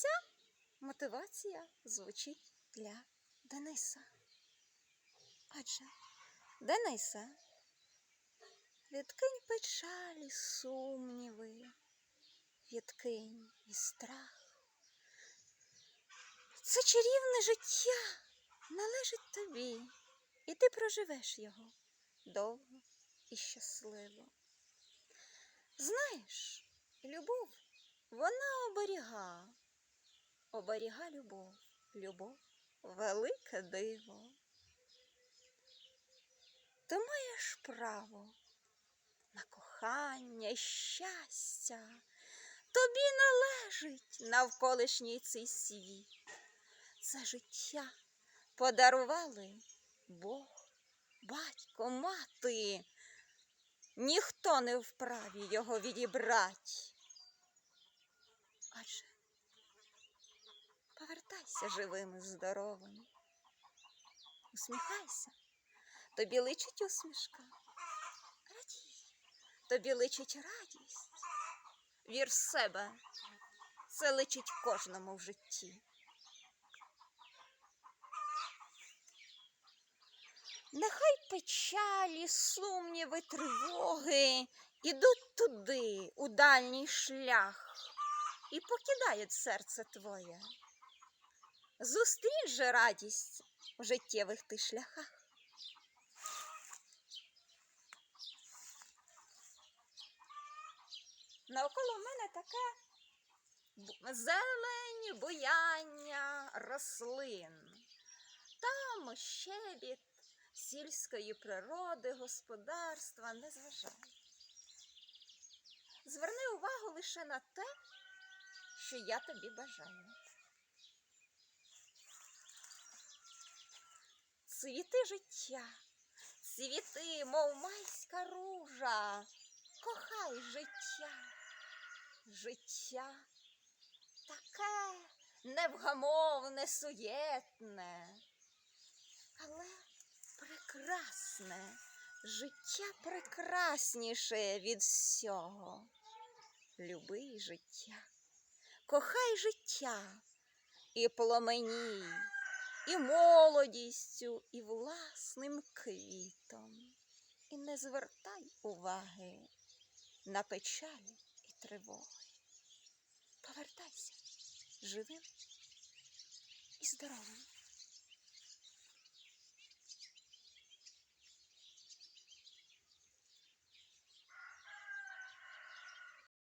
ця мотивація звучить для Дениса. Отже, Дениса, відкинь печалі, сумніви, відкинь і страх. Це чарівне життя належить тобі, і ти проживеш його довго і щасливо. Знаєш, любов, вона оберіга, оберіга любов, любов велике диво. Ти маєш право на кохання, щастя. Тобі належить навколишній цей світ. Це життя подарували Бог, батько, мати. Ніхто не вправі його відібрать. Повертайся живим і здоровим. Усміхайся. Тобі личить усмішка. Радій. Тобі личить радість. Вір в себе. Це личить кожному в житті. Нехай печалі, сумніви, тривоги ідуть туди, у дальній шлях, і покидають серце твоє. Зустріч же радість в життєвих ти шляхах. Навколо мене таке зелень буяння рослин. Там щебіт сільської природи, господарства не зважай. Зверни увагу лише на те, що я тобі бажаю. Цвіти життя, цвіти, мов майська ружа, кохай життя, життя таке невгамовне, суєтне, але прекрасне, життя прекрасніше від всього. Люби життя, кохай життя і пломеній, і молодістю, і власним квітом. І не звертай уваги на печалі і тривоги. Повертайся живим і здоровим.